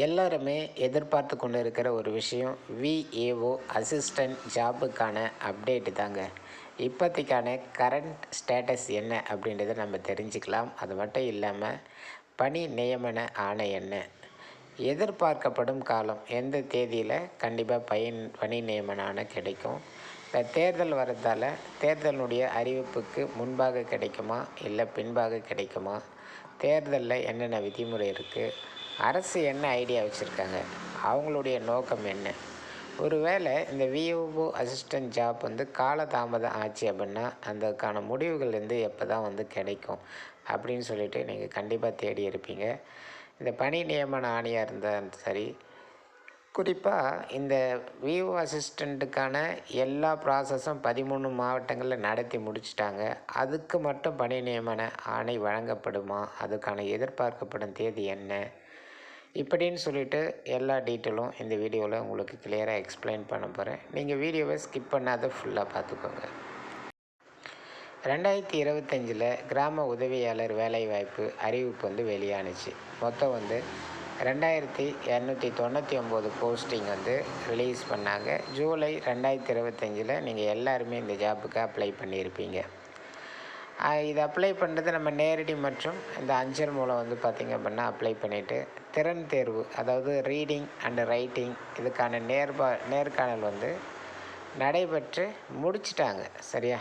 எல்லாருமே எதிர்பார்த்து கொண்டு இருக்கிற ஒரு விஷயம் விஏஓ அசிஸ்டன்ட் ஜாபுக்கான அப்டேட்டு தாங்க. இப்போதைக்கான கரண்ட் ஸ்டேட்டஸ் என்ன அப்படின்றத நம்ம தெரிஞ்சுக்கலாம். அது மட்டும் இல்லாமல் பணி நியமன ஆணை என்ன? எதிர்பார்க்கப்படும் காலம் எந்த தேதியில் கண்டிப்பாக பயன் பணி நியமன ஆணை கிடைக்கும்? இந்த தேர்தல் வரதால் தேர்தலுடைய அறிவிப்புக்கு முன்பாக கிடைக்குமா? இல்லை பின்பாக கிடைக்குமா? தேர்தலில் என்னென்ன விதிமுறை இருக்குது அரசு என்ன ஐடியா வச்சுருக்காங்க? அவங்களுடைய நோக்கம் என்ன? ஒருவேளை இந்த விஓஓ அசிஸ்டன்ட் ஜாப் வந்து காலதாமதம் ஆச்சு அப்படின்னா அதுக்கான முடிவுகள் வந்து எப்போ தான் வந்து கிடைக்கும்? அப்படின்னு சொல்லிட்டு நீங்கள் கண்டிப்பாக தேடி இருப்பீங்க. இந்த பணி நியமன ஆணையாக இருந்தாலும் சரி குறிப்பாக இந்த விஓ அசிஸ்டண்ட்டுக்கான எல்லா ப்ராசஸும் பதிமூணு மாவட்டங்களில் நடத்தி முடிச்சிட்டாங்க. அதுக்கு மட்டும் பணி நியமன ஆணை வழங்கப்படுமா? அதுக்கான எதிர்பார்க்கப்படும் தேதி என்ன? இப்படின்னு சொல்லிட்டு எல்லா டீட்டெயிலும் இந்த வீடியோவில் உங்களுக்கு கிளியராக எக்ஸ்பிளைன் பண்ண போகிறேன் நீங்கள் வீடியோவை ஸ்கிப் பண்ணாத ஃபுல்லாக பார்த்துக்கோங்க. ரெண்டாயிரத்தி இருபத்தஞ்சில் கிராம உதவியாளர் வேலைவாய்ப்பு அறிவிப்பு வந்து வெளியானுச்சு. மொத்தம் வந்து ரெண்டாயிரத்தி இரநூத்தி தொண்ணூற்றி ஒம்பது போஸ்டிங் வந்து ரிலீஸ் பண்ணாங்க. ஜூலை ரெண்டாயிரத்தி இருபத்தஞ்சில் நீங்கள் எல்லாருமே இந்த ஜாப்புக்கு அப்ளை பண்ணியிருப்பீங்க. இது அப்ளை பண்ணுறது நம்ம நேரடி மற்றும் இந்த அஞ்சல் மூலம் வந்து பார்த்திங்க அப்படின்னா அப்ளை பண்ணிவிட்டு திறன் தேர்வு அதாவது ரீடிங் அண்டு ரைட்டிங் இதுக்கான நேர்பா நேர்காணல் வந்து நடைபெற்று முடிச்சிட்டாங்க சரியா?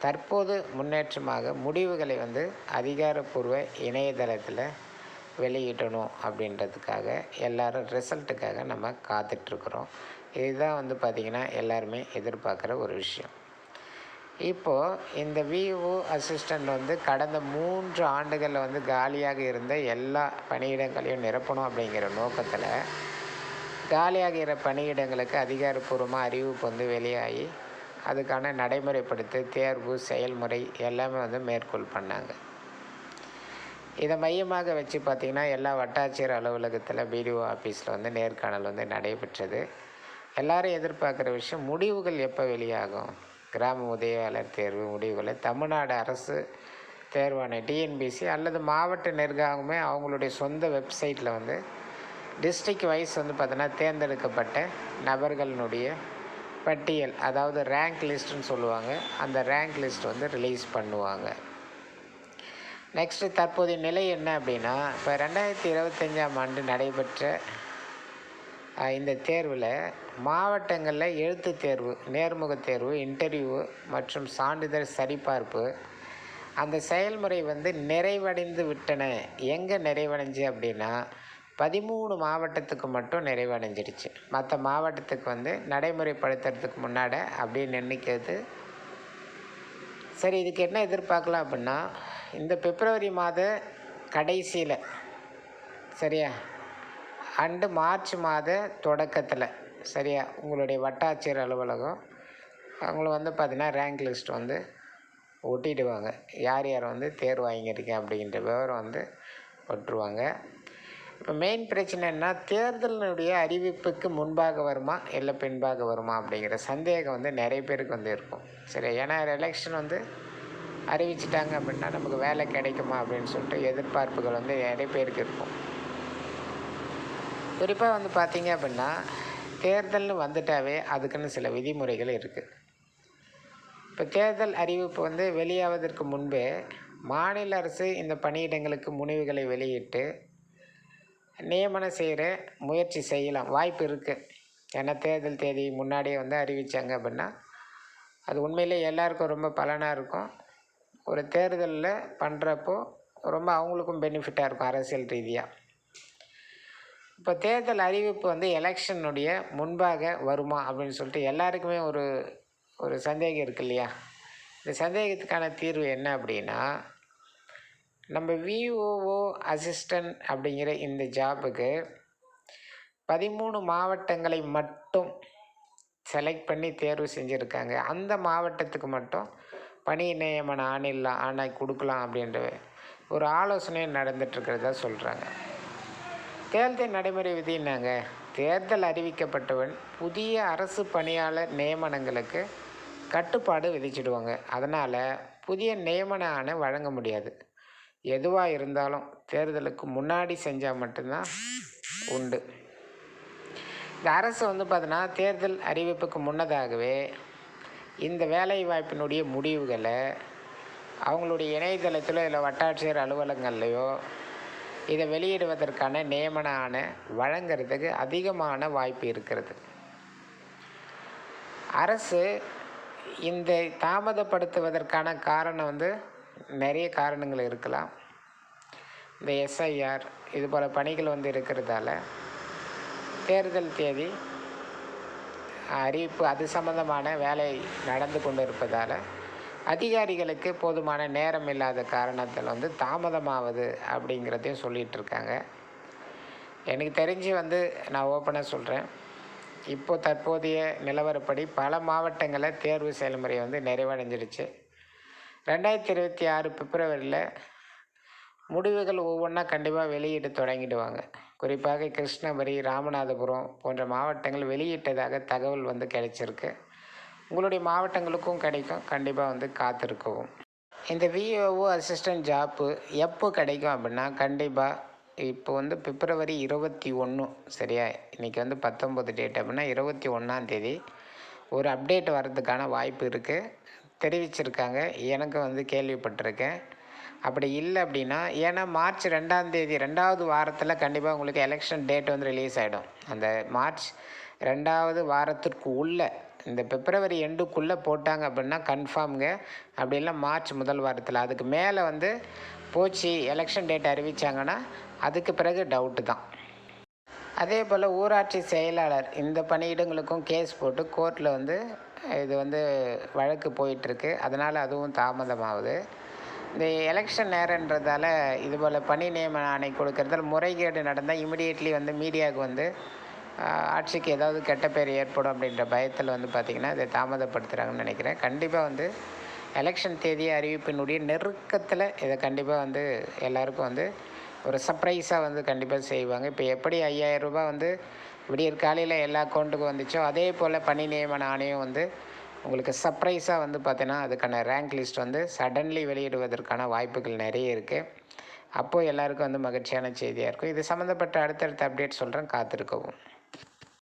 தற்போது முன்னேற்றமாக முடிவுகளை வந்து அதிகாரப்பூர்வ இணையதளத்தில் வெளியிடணும் அப்படின்றதுக்காக எல்லாரும் ரிசல்ட்டுக்காக நம்ம காத்துட்ருக்குறோம் இதுதான் வந்து பார்த்திங்கன்னா எல்லாருமே எதிர்பார்க்குற ஒரு விஷயம். இப்போது இந்த விஓ அசிஸ்டண்ட் வந்து கடந்த மூன்று ஆண்டுகளில் வந்து காலியாக இருந்த எல்லா பணியிடங்களையும் நிரப்பணும் அப்படிங்கிற நோக்கத்தில் காலியாகிற பணியிடங்களுக்கு அதிகாரப்பூர்வமாக அறிவிப்பு வந்து வெளியாகி அதுக்கான நடைமுறைப்படுத்த தேர்வு செயல்முறை எல்லாமே வந்து மேற்கோள் பண்ணாங்க. இதை மையமாக வச்சு பார்த்திங்கன்னா எல்லா வட்டாட்சியர் அலுவலகத்தில் பிடிஓ ஆஃபீஸில் வந்து நேர்காணல் வந்து நடைபெற்றது. எல்லாரும் எதிர்பார்க்குற விஷயம் முடிவுகள் எப்போ வெளியாகும்? கிராம உதவியாளர் தேர்வு முடிவுகளை தமிழ்நாடு அரசு தேர்வான டிஎன்பிசி அல்லது மாவட்ட நிர்வாகமே அவங்களுடைய சொந்த வெப்சைட்டில் வந்து டிஸ்ட்ரிக்ட் வைஸ் வந்து பார்த்தோன்னா தேர்ந்தெடுக்கப்பட்ட நபர்களினுடைய பட்டியல் அதாவது ரேங்க் லிஸ்ட்டுன்னு சொல்லுவாங்க. அந்த ரேங்க் லிஸ்ட் வந்து ரிலீஸ் பண்ணுவாங்க. நெக்ஸ்ட்டு தற்போதைய நிலை என்ன அப்படின்னா இப்போ ரெண்டாயிரத்தி இருபத்தஞ்சாம் ஆண்டு நடைபெற்ற இந்த தேர்வில் மாவட்டங்களில் எழுத்து தேர்வு நேர்முக தேர்வு இன்டர்வியூ மற்றும் சான்றிதழ் சரிபார்ப்பு. அந்த செயல்முறை வந்து நிறைவடைந்து விட்டன. எங்கே நிறைவடைஞ்சு அப்படின்னா பதிமூணு மாவட்டத்துக்கு மட்டும் நிறைவடைஞ்சிடுச்சு. மற்ற மாவட்டத்துக்கு வந்து நடைமுறைப்படுத்துறதுக்கு முன்னாடி அப்படியே நினைக்கிறது சரி இதுக்கு என்ன எதிர்பார்க்கலாம் அப்படின்னா இந்த பிப்ரவரி மாத கடைசியில் சரியா? அண்டு மார்ச் மாத தொடக்கத்தில் சரியா? உங்களுடைய வட்டாட்சியர் அலுவலகம். அவங்கள வந்து பார்த்திங்கன்னா ரேங்க் லிஸ்ட் வந்து ஒட்டிடுவாங்க. யார் யார் வந்து தேர்வு வாங்கியிருக்கேன் அப்படின்ற விவரம் வந்து ஒட்டுருவாங்க. இப்போ மெயின் பிரச்சனை என்ன? தேர்தலினுடைய அறிவிப்புக்கு முன்பாக வருமா இல்லை பின்பாக வருமா அப்படிங்கிற சந்தேகம் வந்து நிறைய பேருக்கு வந்து இருக்கும். சரி ஏன்னா எலெக்ஷன் வந்து அறிவிச்சிட்டாங்க அப்படின்னா நமக்கு வேலை கிடைக்குமா அப்படின்னு சொல்லிட்டு எதிர்பார்ப்புகள் வந்து நிறைய பேருக்கு இருக்கும். குறிப்பாக வந்து பார்த்திங்க அப்படின்னா தேர்தல்னு வந்துட்டாவே அதுக்குன்னு சில விதிமுறைகள் இருக்குது இப்போ தேர்தல் அறிவிப்பு வந்து வெளியாவதற்கு முன்பே மாநில அரசு இந்த பணியிடங்களுக்கு முனைவுகளை வெளியிட்டு நியமனம் செய்கிற முயற்சி செய்யலாம். வாய்ப்பு இருக்குது ஏன்னா தேர்தல் தேதி முன்னாடியே வந்து அறிவித்தாங்க அப்படின்னா அது உண்மையிலே எல்லாருக்கும் ரொம்ப பலனாக இருக்கும். ஒரு தேர்தலில் பண்ணுறப்போ ரொம்ப அவங்களுக்கும் பெனிஃபிட்டாக இருக்கும் அரசியல் ரீதியாக இப்போ தேர்தல் அறிவிப்பு வந்து எலெக்ஷனுடைய முன்பாக வருமா அப்படின்னு சொல்லிட்டு எல்லாருக்குமே ஒரு ஒரு சந்தேகம் இருக்கு இல்லையா? இந்த சந்தேகத்துக்கான தீர்வு என்ன அப்படின்னா நம்ம விஓஓ அசிஸ்டன்ட் அப்படிங்கிற இந்த ஜாபுக்கு பதிமூணு மாவட்டங்களை மட்டும் செலக்ட் பண்ணி தேர்வு செஞ்சுருக்காங்க. அந்த மாவட்டத்துக்கு மட்டும் பணி நியமன ஆணில் ஆணை கொடுக்கலாம் அப்படின்ற ஒரு ஆலோசனை நடந்துட்டுருக்கிறதா சொல்கிறாங்க தேர்தல் நடைமுறை விதி என்னங்க? தேர்தல் அறிவிக்கப்பட்டவன் புதிய அரசு பணியாளர் நியமனங்களுக்கு கட்டுப்பாடு விதிச்சிடுவாங்க. அதனால் புதிய நியமன ஆணை வழங்க முடியாது. எதுவாக இருந்தாலும் தேர்தலுக்கு முன்னாடி செஞ்சால் மட்டும்தான் உண்டு. இந்த அரசு வந்து பார்த்தீங்கன்னா தேர்தல் அறிவிப்புக்கு முன்னதாகவே இந்த வேலை வாய்ப்பினுடைய முடிவுகளை அவங்களுடைய இணையதளத்திலோ இல்லை வட்டாட்சியர் அலுவலகங்கள்லையோ இதை வெளியிடுவதற்கான நியமன ஆணை வழங்கிறதுக்கு அதிகமான வாய்ப்பு இருக்கிறது. அரசு இந்த தாமதப்படுத்துவதற்கான காரணம் வந்து நிறைய காரணங்கள் இருக்கலாம். இந்த எஸ்ஐஆர் இது போல் பணிகள் வந்து இருக்கிறதால தேர்தல் தேதி அறிவிப்பு அது சம்பந்தமான வேலை நடந்து கொண்டு இருப்பதால் அதிகாரிகளுக்கு போதுமான நேரம் இல்லாத காரணத்தில் வந்து தாமதமாவது அப்படிங்கிறதையும் சொல்லிகிட்டு இருக்காங்க எனக்கு தெரிஞ்சு வந்து நான் ஓப்பனாக சொல்கிறேன் இப்போ தற்போதைய நிலவரப்படி பல மாவட்டங்களில் தேர்வு செயல்முறை வந்து நிறைவடைஞ்சிடுச்சு. ரெண்டாயிரத்தி இருபத்தி ஆறு பிப்ரவரியில் முடிவுகள் ஒவ்வொன்றா கண்டிப்பாக வெளியிட தொடங்கிடுவாங்க. குறிப்பாக கிருஷ்ணகிரி ராமநாதபுரம் போன்ற மாவட்டங்கள் வெளியிட்டதாக தகவல் வந்து கிடைச்சிருக்கு. உங்களுடைய மாவட்டங்களுக்கும் கிடைக்கும். கண்டிப்பாக வந்து காத்திருக்கவும். இந்த விஓஓ அசிஸ்டன்ட் ஜாப்பு எப்போ கிடைக்கும் அப்படின்னா கண்டிப்பாக இப்போ வந்து பிப்ரவரி இருபத்தி ஒன்று சரியா? இன்றைக்கி வந்து பத்தொம்பது டேட் அப்படின்னா இருபத்தி ஒன்றாந்தேதி ஒரு அப்டேட் வர்றதுக்கான வாய்ப்பு இருக்குது தெரிவிச்சிருக்காங்க. எனக்கு வந்து கேள்விப்பட்டிருக்கேன். அப்படி இல்லை அப்படின்னா ஏன்னா மார்ச் ரெண்டாம் தேதி ரெண்டாவது வாரத்தில் கண்டிப்பாக உங்களுக்கு எலெக்ஷன் டேட் வந்து ரிலீஸ் ஆகிடும் அந்த மார்ச் ரெண்டாவது வாரத்திற்கு உள்ள இந்த பிப்ரவரி எண்டுக்குள்ளே போட்டாங்க அப்படின்னா கன்ஃபார்ம்ங்க அப்படி இல்லை மார்ச் முதல் வாரத்தில். அதுக்கு மேலே வந்து போச்சு எலெக்ஷன் டேட் அறிவித்தாங்கன்னா அதுக்கு பிறகு டவுட்டு தான். அதே போல் ஊராட்சி செயலாளர் இந்த பணியிடங்களுக்கும் கேஸ் போட்டு கோர்ட்டில் வந்து இது வந்து வழக்கு போயிட்டுருக்கு. அதனால் அதுவும் தாமதமாகுது. இந்த எலெக்ஷன் நேரன்றதால இது போல் பணி நியமன ஆணை கொடுக்கறதால் முறைகேடு நடந்தால் இமிடியேட்லி வந்து மீடியாவுக்கு வந்து ஆட்சிக்கு ஏதாவது கெட்ட பேர் ஏற்படும் அப்படின்ற பயத்தில் வந்து பார்த்திங்கன்னா இதை தாமதப்படுத்துகிறாங்கன்னு நினைக்கிறேன். கண்டிப்பாக வந்து எலெக்ஷன் தேதி அறிவிப்பினுடைய நெருக்கத்தில் இதை கண்டிப்பாக வந்து எல்லாருக்கும் வந்து ஒரு சர்ப்ரைஸாக வந்து கண்டிப்பாக செய்வாங்க. இப்போ எப்படி ஐயாயிரம் ரூபாய் வந்து விடியற் காலையில் எல்லா அக்கௌண்ட்டுக்கும் வந்துச்சோ அதே போல் பணி நியமன ஆணையம் வந்து உங்களுக்கு சர்ப்ரைஸாக வந்து பார்த்தீங்கன்னா அதுக்கான ரேங்க் லிஸ்ட் வந்து சடன்லி வெளியிடுவதற்கான வாய்ப்புகள் நிறைய இருக்குது அப்போது எல்லாருக்கும் வந்து மகிழ்ச்சியான செய்தியாக இருக்கும். இது சம்மந்தப்பட்ட அடுத்தடுத்த அப்டேட் சொல்கிறேன் காத்திருக்கவும்.